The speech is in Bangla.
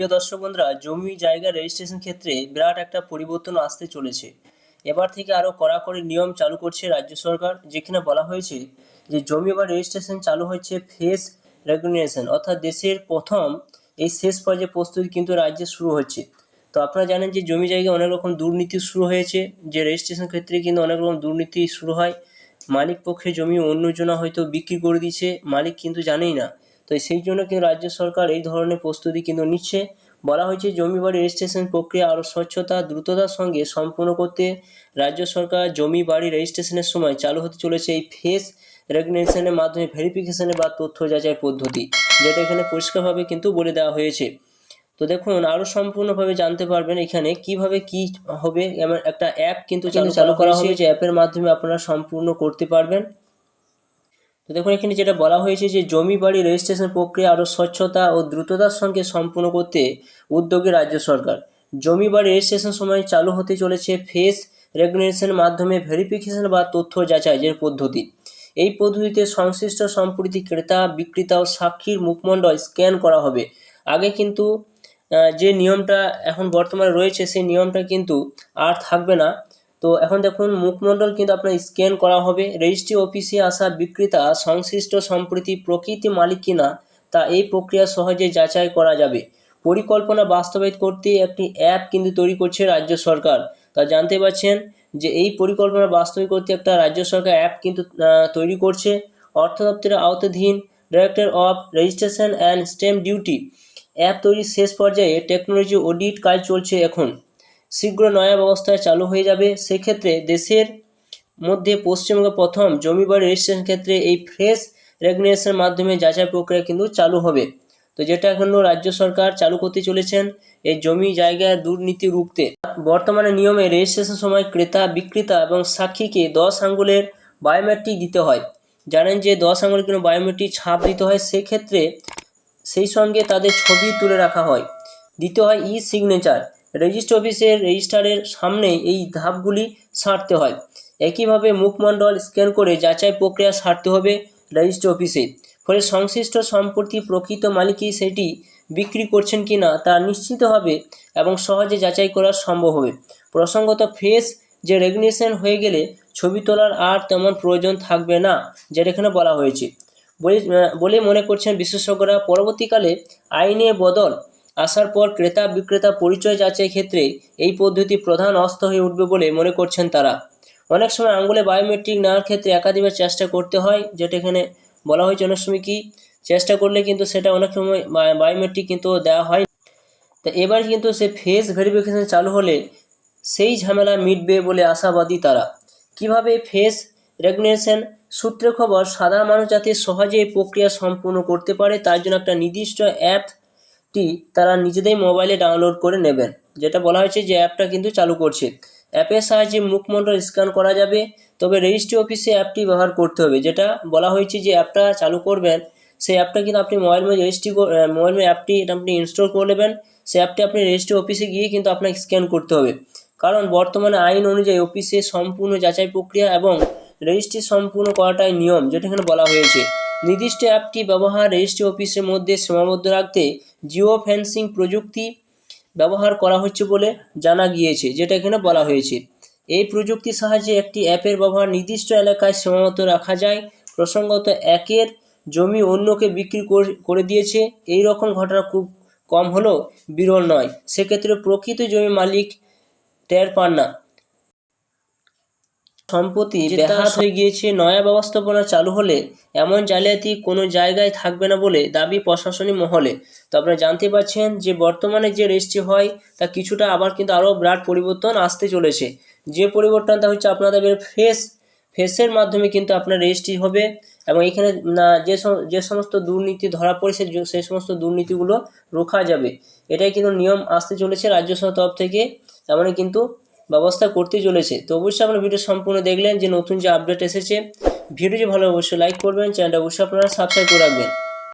প্রিয় দর্শক বন্ধুরা, জমি, জায়গা রেজিস্ট্রেশন ক্ষেত্রে বিরাট একটা পরিবর্তন আসতে চলেছে। এবার থেকে আরও কড়াকড়ি নিয়ম চালু করছে রাজ্য সরকার, যেখানে বলা হয়েছে যে জমি বা রেজিস্ট্রেশন চালু হচ্ছে ফেস রেগুলেশন অর্থাৎ দেশের প্রথম এই শেষ পর্যায়ে প্রস্তুতি কিন্তু রাজ্যে শুরু হচ্ছে। তো আপনারা জানেন যে জমি জায়গায় অনেক রকম দুর্নীতি শুরু হয়েছে, যে রেজিস্ট্রেশন ক্ষেত্রে কিন্তু অনেক রকম দুর্নীতি শুরু হয়। মালিক পক্ষে জমি অন্যজনা হয়তো বিক্রি করে দিচ্ছে, মালিক কিন্তু জানেই না। তো সেই জন্য কিন্তু রাজ্য সরকার এই ধরনের প্রস্তুতি কিন্তু নিচ্ছে। বলা হয়েছে জমি বাড়ি রেজিস্ট্রেশন প্রক্রিয়া আরও স্বচ্ছতা দ্রুততার সঙ্গে সম্পূর্ণ করতে রাজ্য সরকার জমি বাড়ি রেজিস্ট্রেশনের সময় চালু হতে চলেছে এই ফেস রেগুলেশনের মাধ্যমে ভেরিফিকেশনে বা তথ্য যাচাই পদ্ধতি যেটা এখানে পরিষ্কারভাবে কিন্তু বলে দেওয়া হয়েছে। তো দেখুন আরও সম্পূর্ণভাবে জানতে পারবেন এখানে কীভাবে কি হবে। এমন একটা অ্যাপ কিন্তু চালু চালু করা হবে যে অ্যাপের মাধ্যমে আপনারা সম্পূর্ণ করতে পারবেন। তো দেখুন, এখানে যেটা বলা হয়েছে যে জমি বাড়ি রেজিস্ট্রেশন প্রক্রিয়া আরও স্বচ্ছতা ও দ্রুততার সঙ্গে সম্পূর্ণ করতে উদ্যোগী রাজ্য সরকার। জমি বাড়ি রেজিস্ট্রেশন সময় চালু হতে চলেছে ফেস রেগুলেশনের মাধ্যমে ভেরিফিকেশন বা তথ্য যাচাইয়ের পদ্ধতি। এই পদ্ধতিতে সংশ্লিষ্ট সম্প্রতি ক্রেতা, বিক্রেতা ও সাক্ষীর মুখমণ্ডল স্ক্যান করা হবে। আগে কিন্তু যে নিয়মটা এখন বর্তমানে রয়েছে, সেই নিয়মটা কিন্তু আর থাকবে না। তো এখন দেখুন, মুখমণ্ডল কিন্তু আপনার স্ক্যান করা হবে। রেজিস্ট্রি অফিসে আসা বিক্রেতা সংশ্লিষ্ট সম্প্রতি প্রকৃতি মালিক কিনা তা এই প্রক্রিয়া সহজে যাচাই করা যাবে। পরিকল্পনা বাস্তবায়িত করতে একটি অ্যাপ কিন্তু তৈরি করছে রাজ্য সরকার। তা জানতে পারছেন যে এই পরিকল্পনা বাস্তবায়িত করতে একটা রাজ্য সরকার অ্যাপ কিন্তু তৈরি করছে। অর্থ দপ্তরের আওতাধীন director of registration and stamp duty app তৈরির শেষ পর্যায়ে টেকনোলজি অডিট কাজ চলছে এখন। শীঘ্র নয়া ব্যবস্থায় চালু হয়ে যাবে। সেক্ষেত্রে দেশের মধ্যে পশ্চিমবঙ্গে প্রথম জমি বাড়ি রেজিস্ট্রেশন ক্ষেত্রে এই ফ্রেশ রেগুলেশনের মাধ্যমে যাচাই প্রক্রিয়া কিন্তু চালু হবে। তো যেটা এখনও রাজ্য সরকার চালু করতে চলেছেন, এই জমি জায়গায় দুর্নীতি রুখতে। বর্তমানে নিয়মে রেজিস্ট্রেশন সময় ক্রেতা, বিক্রেতা এবং সাক্ষীকে দশ আঙ্গুলের বায়োমেট্রিক দিতে হয়। জানেন যে দশ আঙ্গুলের কিন্তু বায়োমেট্রিক ছাপ দিতে হয়, সেক্ষেত্রে সেই সঙ্গে তাদের ছবি তুলে রাখা হয়। দিতে হয় ই সিগনেচার রেজিস্ট্রি অফিসের রেজিস্টারের সামনে এই ধাপগুলি সারতে হয়। একইভাবে মুখমণ্ডল স্ক্যান করে যাচাই প্রক্রিয়া সারতে হবে রেজিস্ট্রি অফিসে। ফলে সংশ্লিষ্ট সম্পত্তি প্রকৃত মালিকই সেটি বিক্রি করছেন কি না তা নিশ্চিত হবে এবং সহজে যাচাই করা সম্ভব হবে। প্রসঙ্গত ফেস যে রেগুলেশন হয়ে গেলে ছবি তোলার আর তেমন প্রয়োজন থাকবে না, যেটা এখানে বলা হয়েছে। বলে মনে করছেন বিশেষজ্ঞরা, পরবর্তীকালে আইনে বদল আসার পর ক্রেতা বিক্রেতা পরিচয় যাচাই ক্ষেত্রে এই পদ্ধতি প্রধান অস্ত্র হয়ে উঠবে বলে মনে করছেন তারা। অনেক সময় আঙ্গুলে বায়োমেট্রিক নেওয়ার ক্ষেত্রে একাধিকবার চেষ্টা করতে হয়, যেটা এখানে বলা হয়েছে অনেক সময় কি চেষ্টা করলে কিন্তু সেটা অনেক সময় বায়োমেট্রিক কিন্তু দেওয়া হয়। তা এবার কিন্তু সে ফেস ভেরিফিকেশন চালু হলে সেই ঝামেলা মিটবে বলে আশাবাদী তারা। কীভাবে ফেস রেগুলেশন সূত্রে খবর সাধারণ মানুষ যাতে সহজে এই প্রক্রিয়া সম্পূর্ণ করতে পারে, তার জন্য একটা নির্দিষ্ট অ্যাপটি তারা নিজেদের মোবাইলে ডাউনলোড করে নেবেন। যেটা বলা হয়েছে যে অ্যাপটা কিন্তু চালু করছে। অ্যাপের সাহায্যে মুখমণ্ডল স্ক্যান করা যাবে, তবে রেজিস্ট্রি অফিসে অ্যাপটি ব্যবহার করতে হবে। যেটা বলা হয়েছে যে অ্যাপটা চালু করবেন, সেই অ্যাপটা কিন্তু আপনি মোবাইল মধ্যে রেজিস্ট্রি মোবাইল অ্যাপটি এটা আপনি ইনস্টল করে নেবেন, সেই অ্যাপটি আপনি রেজিস্ট্রি অফিসে গিয়ে কিন্তু আপনাকে স্ক্যান করতে হবে। কারণ বর্তমানে আইন অনুযায়ী অফিসে সম্পূর্ণ যাচাই প্রক্রিয়া এবং রেজিস্ট্রি সম্পূর্ণ করাটাই নিয়ম, যেটা এখানে বলা হয়েছে। নির্দিষ্ট অ্যাপটি ব্যবহার রেজিস্ট্রি অফিসের মধ্যে সীমাবদ্ধ রাখতে জিও ফেন্সিং প্রযুক্তি ব্যবহার করা হচ্ছে বলে জানা গিয়েছে, যেটা এখানে বলা হয়েছে। এই প্রযুক্তির সাহায্যে একটি অ্যাপের ব্যবহার নির্দিষ্ট এলাকায় সীমাবদ্ধ রাখা যায়। প্রসঙ্গত একের জমি অন্যকে বিক্রি করে- দিয়েছে। এই রকম ঘটনা খুব কম হলেও বিরল নয়। সেক্ষেত্রে প্রকৃত জমি মালিক টের পান না। সম্প্রতি ব্যাহত হয়ে গিয়েছে নয়া ব্যবস্থাপনা চালু হলে এমন জালিয়াতি কোনো জায়গায় থাকবে না বলে দাবি প্রশাসনিক মহলে। তো আপনারা জানতে পারছেন যে বর্তমানে যে রেজিস্ট্রি হয় তা কিছুটা আবার কিন্তু আরও বিরাট পরিবর্তন আসতে চলেছে। যে পরিবর্তনটা হচ্ছে আপনাদের ফেস ফেসের মাধ্যমে কিন্তু আপনার রেজিস্ট্রি হবে এবং এখানে না যে যে সমস্ত দুর্নীতি ধরা পড়েছে সেই সমস্ত দুর্নীতিগুলো রোখা যাবে। এটাই কিন্তু নিয়ম আসতে চলেছে রাজ্য সরকার তরফ থেকে। এমনই কিন্তু ব্যবস্থা করতে চলেছে। তো অবশ্যই আপনারা ভিডিও সম্পূর্ণ দেখলেন যে নতুন যে আপডেট এসেছে, ভিডিওটি ভালো অবশ্যই লাইক করবেন চ্যানেলটা অবশ্যই আপনারা সাবস্ক্রাইব করে রাখবেন।